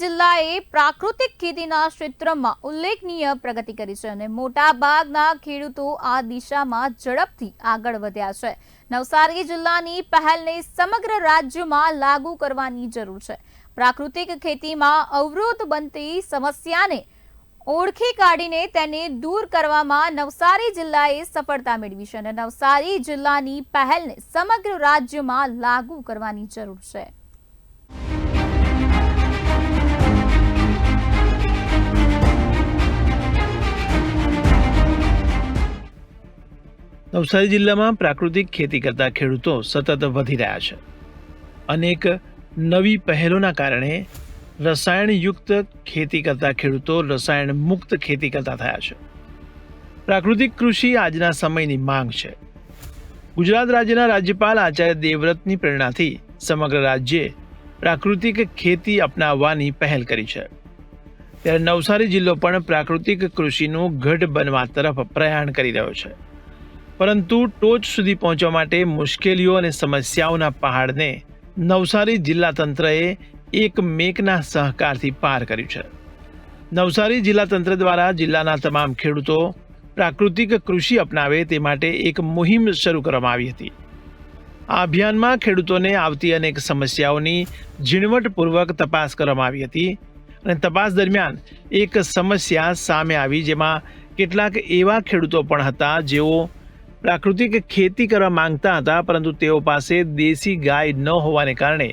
જિલ્લાએ પ્રાકૃતિક ખેતીના ક્ષેત્રમાં ઉલ્લેખનીય પ્રગતિ કરી છે અને મોટા ભાગના ખેડૂતો આ દિશામાં ઝડપથી આગળ વધ્યા છે. નવસારી જિલ્લાની પહેલને સમગ્ર રાજ્યમાં લાગુ કરવાની જરૂર છે. પ્રાકૃતિક ખેતીમાં અવરોધ બનતી સમસ્યાને ઓળખી કાઢીને તેને દૂર કરવામાં નવસારી જિલ્લાએ સફળતા મેળવી છે અને નવસારી જિલ્લાની પહેલને સમગ્ર રાજ્યમાં લાગુ કરવાની જરૂર છે. નવસારી જિલ્લામાં પ્રાકૃતિક ખેતી કરતા ખેડૂતો સતત વધી રહ્યા છે. અનેક નવી પહેલોના કારણે રસાયણયુક્ત ખેતી કરતા ખેડૂતો રસાયણ મુક્ત ખેતી કરતા થયા છે. પ્રાકૃતિક કૃષિ આજના સમયની માંગ છે. ગુજરાત રાજ્યના રાજ્યપાલ આચાર્ય દેવવ્રતની પ્રેરણાથી સમગ્ર રાજ્યે પ્રાકૃતિક ખેતી અપનાવવાની પહેલ કરી છે. ત્યારે નવસારી જિલ્લો પણ પ્રાકૃતિક કૃષિનું ગઢ બનવા તરફ પ્રયાણ કરી રહ્યો છે. પરંતુ ટોચ સુધી પહોંચવા માટે મુશ્કેલીઓ અને સમસ્યાઓના પહાડને નવસારી જિલ્લા તંત્રએ એક મેકના સહકારથી પાર કર્યું છે. નવસારી જિલ્લા તંત્ર દ્વારા જિલ્લાના તમામ ખેડૂતો પ્રાકૃતિક કૃષિ અપનાવે તે માટે એક મુહિમ શરૂ કરવામાં આવી હતી. આ અભિયાનમાં ખેડૂતોને આવતી અનેક સમસ્યાઓની ઝીણવટપૂર્વક તપાસ કરવામાં આવી હતી અને તપાસ દરમિયાન એક સમસ્યા સામે આવી જેમાં કેટલાક એવા ખેડૂતો પણ હતા જેઓ પ્રાકૃતિક ખેતી કરવા માંગતા હતા, પરંતુ તેઓ પાસે દેશી ગાય ન હોવાને કારણે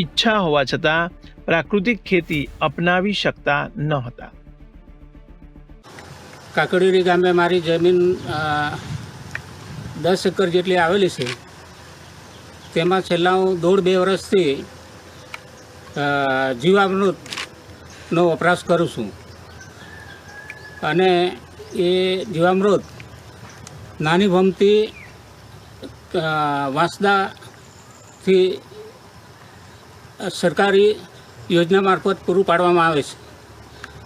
ઈચ્છા હોવા છતાં પ્રાકૃતિક ખેતી અપનાવી શકતા ન હતા. કાકડીરી ગામે મારી જમીન દસ એકર જેટલી આવેલી છે. તેમાં છેલ્લા હું દોઢ બે વર્ષથી જીવામૃતનો વપરાશ કરું છું. અને એ જીવામૃત નાની ભમતી વાંસદાથી સરકારી યોજના મારફત પૂરું પાડવામાં આવે છે.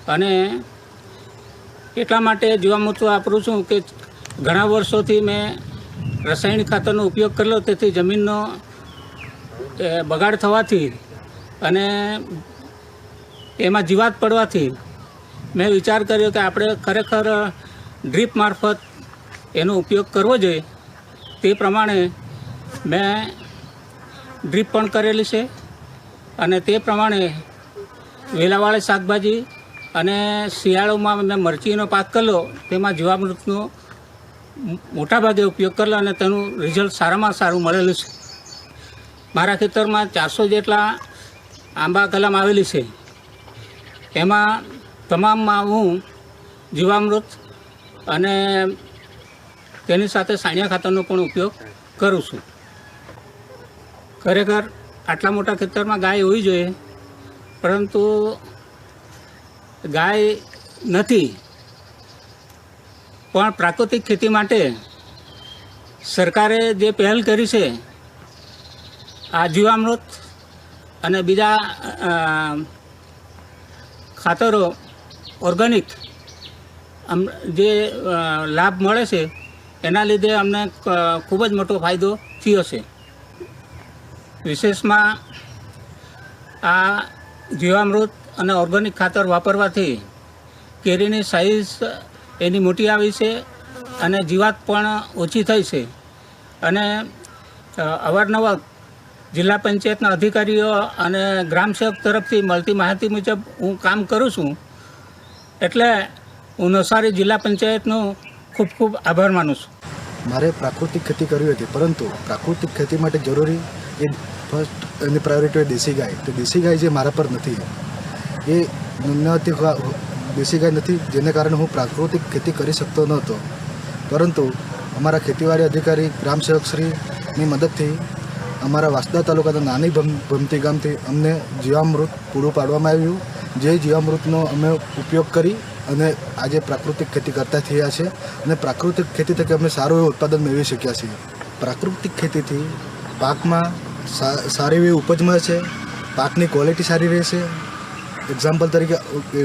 અને એટલા માટે જીવામૃત વાપરું છું કે ઘણા વર્ષોથી મેં રાસાયણિક ખાતરનો ઉપયોગ કરેલો, તેથી જમીનનો બગાડ થવાથી અને એમાં જીવાત પડવાથી મેં વિચાર કર્યો કે આપણે ખરેખર ડ્રીપ મારફત એનો ઉપયોગ કરવો જોઈએ. તે પ્રમાણે મેં ડ્રીપ પણ કરેલી છે અને તે પ્રમાણે વેલાવાળી શાકભાજી અને શિયાળોમાં મેં મરચીનો પાક કરેલો તેમાં જીવામૃતનો મોટાભાગે ઉપયોગ કરેલો અને તેનું રિઝલ્ટ સારામાં સારું મળેલું છે. મારા ખેતરમાં ચારસો જેટલા આંબા કલમ આવેલી છે. એમાં તમામમાં હું જીવામૃત અને તેની સાથે સાણિયા ખાતરનો પણ ઉપયોગ કરું છું. ખરેખર આટલા મોટા ખેતરમાં ગાય હોવી જોઈએ, પરંતુ ગાય નથી. પણ પ્રાકૃતિક ખેતી માટે સરકારે જે પહેલ કરી છે, આ જીવામૃત અને બીજા ખાતરો ઓર્ગેનિક જે લાભ મળે છે એના લીધે અમને ખૂબ જ મોટો ફાયદો થયો છે. વિશેષમાં આ જીવામૃત અને ઓર્ગેનિક ખાતર વાપરવાથી કેરીની સાઇઝ એની મોટી આવી છે અને જીવાત પણ ઓછી થઈ છે. અને અવારનવાર જિલ્લા પંચાયતના અધિકારીઓ અને ગ્રામસેવક તરફથી મળતી માહિતી મુજબ હું કામ કરું છું. એટલે હું નવસારી જિલ્લા પંચાયતનો ખૂબ ખૂબ આભાર માનું છું. મારે પ્રાકૃતિક ખેતી કરવી હતી, પરંતુ પ્રાકૃતિક ખેતી માટે જરૂરી એ ફર્સ્ટ એની પ્રાયોરિટી હોય દેશી ગાય. તો દેશી ગાય જે મારા પર નથી એ નથી દેશી ગાય નથી, જેને કારણે હું પ્રાકૃતિક ખેતી કરી શકતો નહોતો. પરંતુ અમારા ખેતીવાડી અધિકારી, ગ્રામ સેવકશ્રીની મદદથી અમારા વાસદા તાલુકાના નાની ભમ, ભમતી ગામથી અમને જીવામૃત પૂરું પાડવામાં આવ્યું. જે જીવામૃતનો અમે ઉપયોગ કરી અને આજે પ્રાકૃતિક ખેતી કરતા થયા છે અને પ્રાકૃતિક ખેતી થકી અમે સારું એવું ઉત્પાદન મેળવી શક્યા છીએ. પ્રાકૃતિક ખેતીથી પાકમાં સારી એવી ઉપજ મળે છે, પાકની ક્વોલિટી સારી રહેશે એક્ઝામ્પલ તરીકે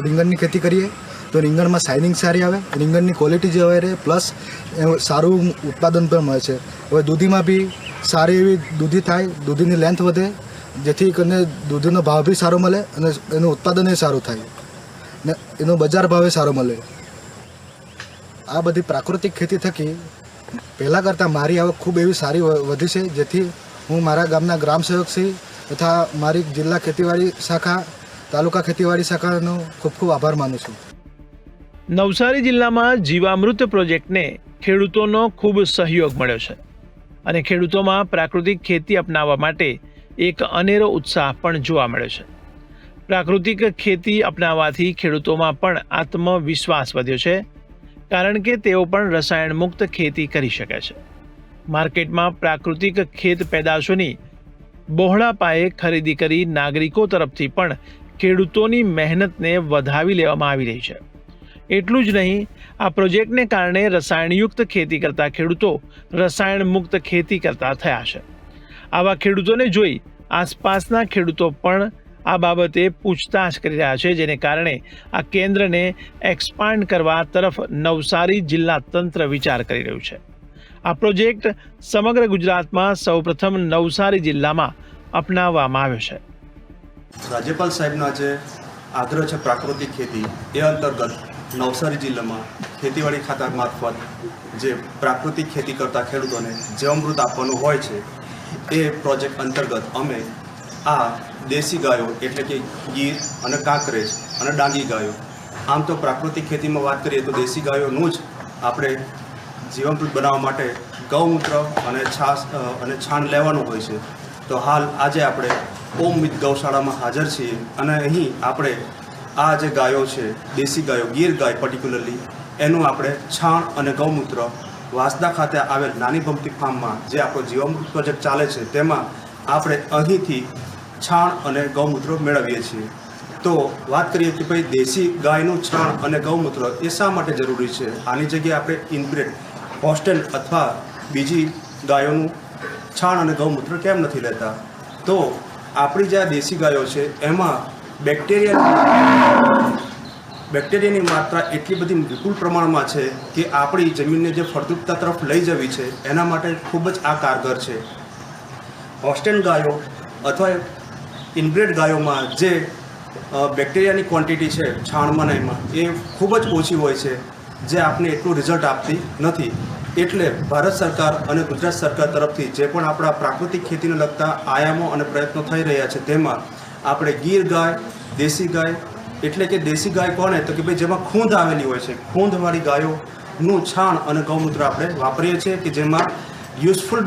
રીંગણની ખેતી કરીએ, તો રીંગણમાં શાઇનિંગ સારી આવે, રીંગણની ક્વોલિટી જે હોય રહે પ્લસ સારું ઉત્પાદન પણ મળે છે. હવે દૂધીમાં બી સારી એવી દૂધી થાય, દૂધીની લેન્થ વધે, જેથી કરીને દૂધીનો ભાવ બી સારો મળે અને એનું ઉત્પાદન સારું થાય. ને એનો બજાર ભાવે સારો મળે. આ બધી પ્રાકૃતિક ખેતી થકી પહેલાં કરતાં મારી આવક ખૂબ એવી સારી વધી છે, જેથી હું મારા ગામના ગ્રામ સેવકશ્રી તથા મારી જિલ્લા ખેતીવાડી શાખા, તાલુકા ખેતીવાડી શાખાનો ખૂબ ખૂબ આભાર માનું છું. નવસારી જિલ્લામાં જીવામૃત પ્રોજેક્ટને ખેડૂતોનો ખૂબ સહયોગ મળ્યો છે અને ખેડૂતોમાં પ્રાકૃતિક ખેતી અપનાવવા માટે એક અનેરો ઉત્સાહ પણ જોવા મળ્યો છે. પ્રાકૃતિક ખેતી અપનાવવાથી ખેડૂતોમાં પણ આત્મવિશ્વાસ વધ્યો છે, કારણ કે તેઓ પણ રસાયણ મુક્ત ખેતી કરી શકે છે. માર્કેટમાં પ્રાકૃતિક ખેત પેદાશોની બહોળા પાયે ખરીદી કરી નાગરિકો તરફથી પણ ખેડૂતોની મહેનતને વધાવી લેવામાં આવી રહી છે. એટલું જ નહીં, આ પ્રોજેક્ટને કારણે રસાયણયુક્ત ખેતી કરતા ખેડૂતો રસાયણ મુક્ત ખેતી કરતા થયા છે. આવા ખેડૂતોને જોઈ આસપાસના ખેડૂતો પણ આ બાબતે પૂછતાછ કરી રહ્યા છે, જેને કારણે આ કેન્દ્રને એક્સપાન્ડ કરવા તરફ નવસારી જિલ્લા તંત્ર વિચાર કરી રહ્યું છે. આ પ્રોજેક્ટ સમગ્ર ગુજરાતમાં સૌપ્રથમ નવસારી જિલ્લામાં અપનાવવામાં આવ્યો છે. રાજ્યપાલ સાહેબના જે આગ્રહ છે પ્રાકૃતિક ખેતી, એ અંતર્ગત નવસારી જિલ્લામાં ખેતીવાડી ખાતા મારફત જે પ્રાકૃતિક ખેતી કરતા ખેડૂતોને જીવામૃત આપવાનું હોય છે, એ પ્રોજેક્ટ અંતર્ગત અમે આ દેશી ગાયો એટલે કે ગીર અને કાંકરેજ અને ડાંગી ગાયો. આમ તો પ્રાકૃતિક ખેતીમાં વાત કરીએ તો દેશી ગાયોનું જ આપણે જીવામૃત બનાવવા માટે ગૌમૂત્ર અને છાસ અને છાણ લેવાનું હોય છે. તો હાલ આજે આપણે ઓમ મિત ગૌશાળામાં હાજર છીએ અને અહીં આપણે આ જે ગાયો છે, દેશી ગાયો, ગીર ગાય પર્ટિક્યુલરલી એનું આપણે છાણ અને ગૌમૂત્ર વાસદા ખાતે આવેલ નાની ભમતી ફાર્મમાં જે આપણો જીવામૃત પ્રોજેક્ટ ચાલે છે, તેમાં આપણે અહીંથી છાણ અને ગૌમૂત્ર મેળવીએ છીએ. તો વાત કરીએ કે ભાઈ દેશી ગાયનું છાણ અને ગૌમૂત્ર એ શા માટે જરૂરી છે? આની જગ્યાએ આપણે ઇનબ્રેડ હોસ્ટેલ અથવા બીજી ગાયોનું છાણ અને ગૌમૂત્ર કેમ નથી લેતા? તો આપણી જે આ દેશી ગાયો છે, એમાં બેક્ટેરિયા બેક્ટેરિયાની માત્રા એટલી બધી વિપુલ પ્રમાણમાં છે કે આપણી જમીનને જે ફળદ્રુપતા તરફ લઈ જવી છે, એના માટે ખૂબ જ આ કારગર છે. હોસ્ટેલ ગાયો અથવા ઇનબ્રેડ ગાયોમાં જે બેક્ટેરિયાની ક્વોન્ટિટી છે છાણમાં એમાં, એ ખૂબ જ ઓછી હોય છે, જે આપને એટલું રિઝલ્ટ આપતી નથી. એટલે ભારત સરકાર અને ગુજરાત સરકાર તરફથી જે પણ આપણા પ્રાકૃતિક ખેતીને લગતા આયામો અને પ્રયત્નો થઈ રહ્યા છે, તેમાં આપણે ગીર ગાય, દેશી ગાય, એટલે કે દેશી ગાય કોને? તો કે ભાઈ જેમાં ખૂંદ આવેલી હોય છે. ખૂંદવાળી ગાયોનું છાણ અને ગૌમૂત્ર આપણે વાપરીએ છીએ કે જેમાં યુઝફુલ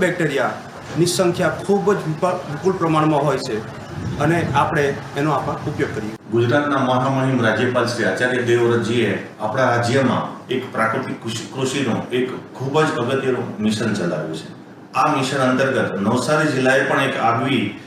બેક્ટેરિયાની સંખ્યા ખૂબ જ વિપા- વિપુલ પ્રમાણમાં હોય છે. અને આપણે એનો આપણે ઉપયોગ કરીએ. ગુજરાતના મહામહિમ રાજ્યપાલ શ્રી આચાર્ય દેવવ્રતજીએ આપણા રાજ્યમાં એક પ્રાકૃતિક કૃષિ, કૃષિનું એક ખૂબ જ અગત્યનું મિશન ચલાવ્યું છે. આ મિશન અંતર્ગત નવસારી જિલ્લાએ પણ એક આગવી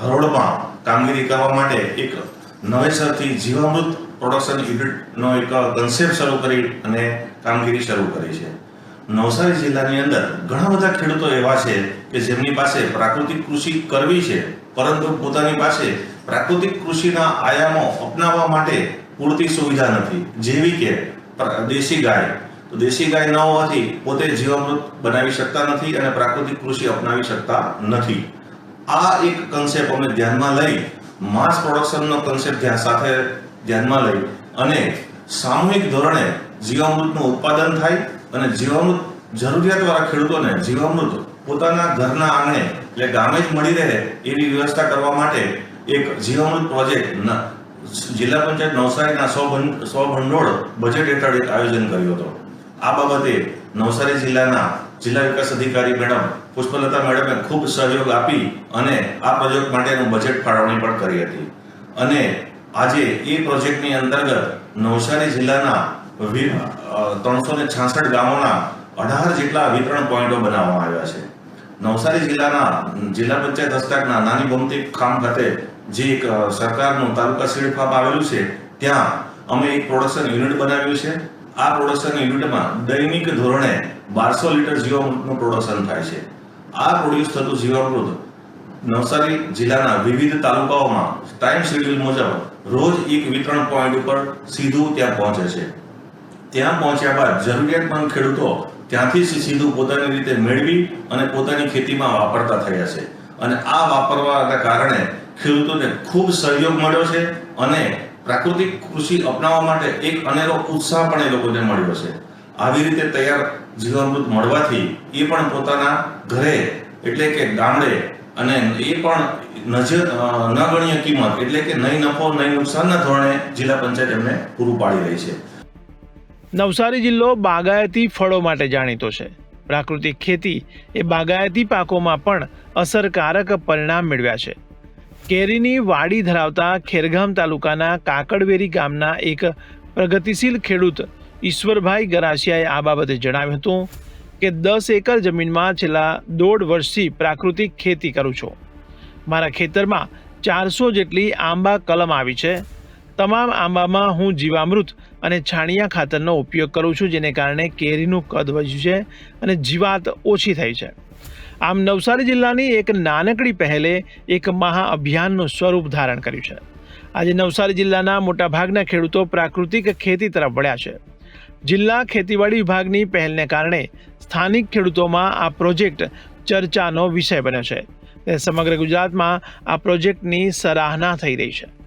હરોળમાં કામગીરી કરવા માટે એક નવેસરથી જીવામૃત પ્રોડક્શન યુનિટનો એક કન્સેપ્ટ શરૂ કરી અને કામગીરી શરૂ કરી છે. નવસારી જિલ્લાની અંદર ઘણા બધા ખેડૂતો એવા છે કે જેમની પાસે પ્રાકૃતિક કૃષિ કરવી છે, પરંતુ પોતાની પાસે પ્રાકૃતિક કૃષિના આયામો અપનાવવા માટે પૂરતી સુવિધા નથી. જેવી કે દેશી ગાય. તો દેશી ગાય ન હોવાથી પોતે જીવામૃત બનાવી શકતા નથી અને પ્રાકૃતિક કૃષિ અપનાવી શકતા નથી. આ એક કન્સેપ્ટ અમે ધ્યાનમાં લઈ માસ પ્રોડક્શનનો કન્સેપ્ટ સાથે ધ્યાનમાં લઈ અને સામૂહિક ધોરણે જીવામૃતનું ઉત્પાદન થાય અને જીવામૃત જરૂરિયાતવાળા ખેડૂતોને જીવામૃત પોતાના ઘરના આંગણે એટલે ગામે જ મળી રહે એવી વ્યવસ્થા કરવા માટે એક જીવામૃત પ્રોજેક્ટ જિલ્લા પંચાયત નવસારીના સો સો ભંડોળ બજેટ હેઠળ આયોજન કર્યું હતું. આ બાબતે નવસારી જિલ્લાના જિલ્લા વિકાસ અધિકારી મેડમ પુષ્પલતા મેડમે ખૂબ સહયોગ આપી અને આ પ્રોજેક્ટ માટેનું બજેટ ફાળવણી પણ કરી હતી. અને આજે એ પ્રોજેક્ટની અંતર્ગત નવસારી જિલ્લાના ત્રણસો ને છાસઠ ગામોના અઢાર જેટલા વિતરણ પોઈન્ટો બનાવવામાં આવ્યા છે. નવસારી જિલ્લાના, જિલ્લા પંચાયત હસ્તકના નાની ગમતી ખામ ખાતે જે એક સરકારનું તાલુકા સીડ આવેલું છે, ત્યાં અમે એક પ્રોડક્શન યુનિટ બનાવ્યું છે. આ પ્રોડક્શન યુનિટમાં દૈનિક ધોરણે બારસો લીટર જીવામૃતનું પ્રોડક્શન થાય છે. આ પ્રોડ્યુસ થતું જીવામૃત નવસારી જિલ્લાના વિવિધ તાલુકાઓમાં ટાઈમ શેડ્યુલ મુજબ રોજ એક વિતરણ પોઈન્ટ ઉપર સીધું ત્યાં પહોંચે છે. ત્યાં પહોંચ્યા બાદ જરૂરિયાતમંદ ખેડૂતો ત્યાંથી સીધું પોતાની રીતે મેળવી અને પોતાની ખેતીમાં વાપરતા થયા છે. અને આ વાપરવાના કારણે ખેડૂતોને ખૂબ સહયોગ મળ્યો છે અને પ્રાકૃતિક કૃષિ અપનાવવા માટે એક અનેરો ઉત્સાહ પણ એ લોકોને મળ્યો છે. આવી રીતે તૈયાર જીવામૃત મળવાથી એ પણ પોતાના ઘરે એટલે કે ગામડે અને એ પણ નજર ન ગણીય કિંમત એટલે કે નહીં નફો નહીં નુકસાનના ધોરણે જિલ્લા પંચાયત એમને પૂરું પાડી રહી છે. નવસારી જિલ્લો બાગાયતી ફળો માટે જાણીતો છે. પ્રાકૃતિક ખેતી એ બાગાયતી પાકોમાં પણ અસરકારક પરિણામ મેળવ્યા છે. કેરીની વાડી ધરાવતા ખેરગામ તાલુકાના કાકડવેરી ગામના એક પ્રગતિશીલ ખેડૂત ઈશ્વરભાઈ ગરાસિયાએ આ બાબતે જણાવ્યું હતું કે, દસ એકર જમીનમાં છેલ્લા દોઢ વર્ષથી પ્રાકૃતિક ખેતી કરું છું. મારા ખેતરમાં ચારસો જેટલી આંબા કલમ આવી છે. તમામ આંબામાં હું જીવામૃત અને છાણિયા ખાતરનો ઉપયોગ કરું છું, જેને કારણે કેરીનું કદ વધ્યું છે અને જીવાત ઓછી થઈ છે. આમ નવસારી જિલ્લાની એક નાનકડી પહેલે એક મહા અભિયાનનું સ્વરૂપ ધારણ કર્યું છે. આજે નવસારી જિલ્લાના મોટાભાગના ખેડૂતો પ્રાકૃતિક ખેતી તરફ વળ્યા છે. જિલ્લા ખેતીવાડી વિભાગની પહેલને કારણે સ્થાનિક ખેડૂતોમાં આ પ્રોજેક્ટ ચર્ચાનો વિષય બન્યો છે. સમગ્ર ગુજરાતમાં આ પ્રોજેક્ટની સરાહના થઈ રહી છે.